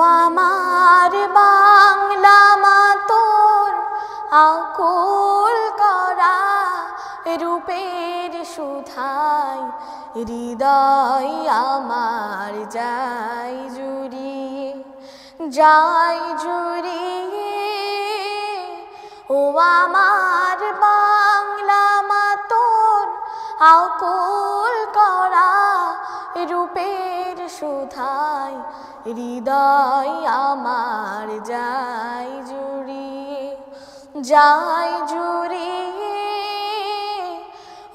আমার বাংলা মা তোর আকুল করা রূপের সুধাই, হৃদয় আমার যাই জুড়িয়ে যাই জুড়িয়ে ও আমার বাংলা মা তোর আকুল সুধাই, হৃদয় আমার যাই জুড়িয়ে যাই জুড়িয়ে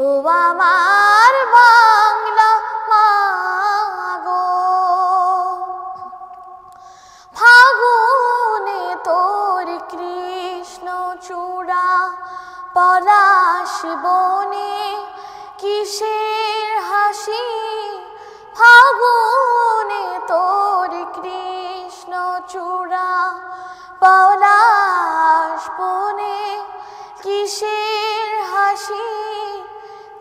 ও আমার বাংলা মাগো ফাগুনে তোর কৃষ্ণ চূড়া, পলাশ বনে কিসের হাসি?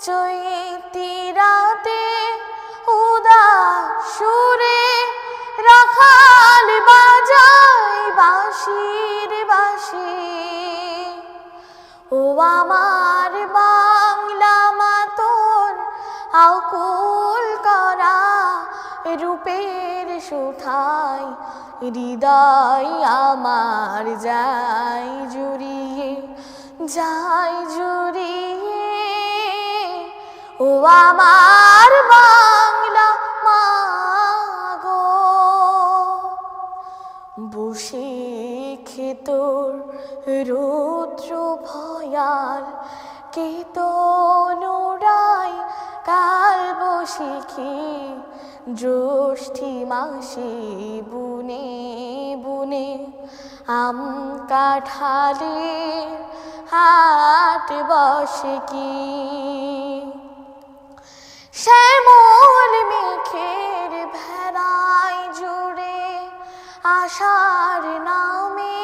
চৈতি রাতে উদাস সুরে রাখাল বাজাই বাঁশির বাঁশি। ও আমার বাংলা মা তোর আকুল করা রূপের সুঠাই হৃদয় আমার যাই জুড়িয়ে যাই জুড়িয়ে আমার বাংলা মাগো। বসে খেতর রৌদ্র ভয়াল কেতনুরাই। কাল বসিখি জ্যৈষ্ঠী মাসে বুনে বুনে আম কাঠালে হাট বসে কি? আশার নামে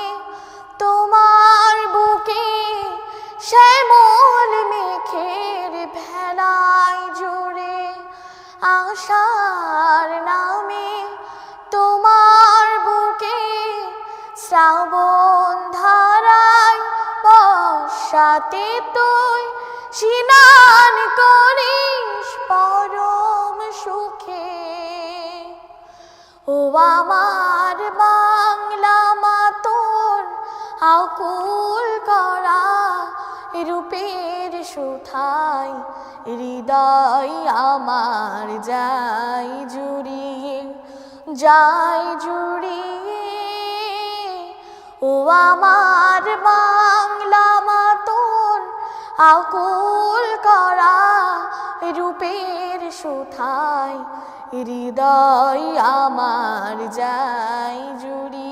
তোমার বুকে শ্যামল মেঘের ভেড়ায় জুড়ে আশার নামে তোমার বুকে শ্রাবণ ধারায় বর্ষাতে তুই স্নান করিস পরম সুখে। ও আমার মা আকুল করা রূপের সুঠাই হৃদয় আমার যাই জুড়িয়ে যাই জুড়িয়ে। ও আমার বাংলা মা তোর আকুল করা রূপের সুথাই হৃদয় আমার যাই জুড়িয়ে।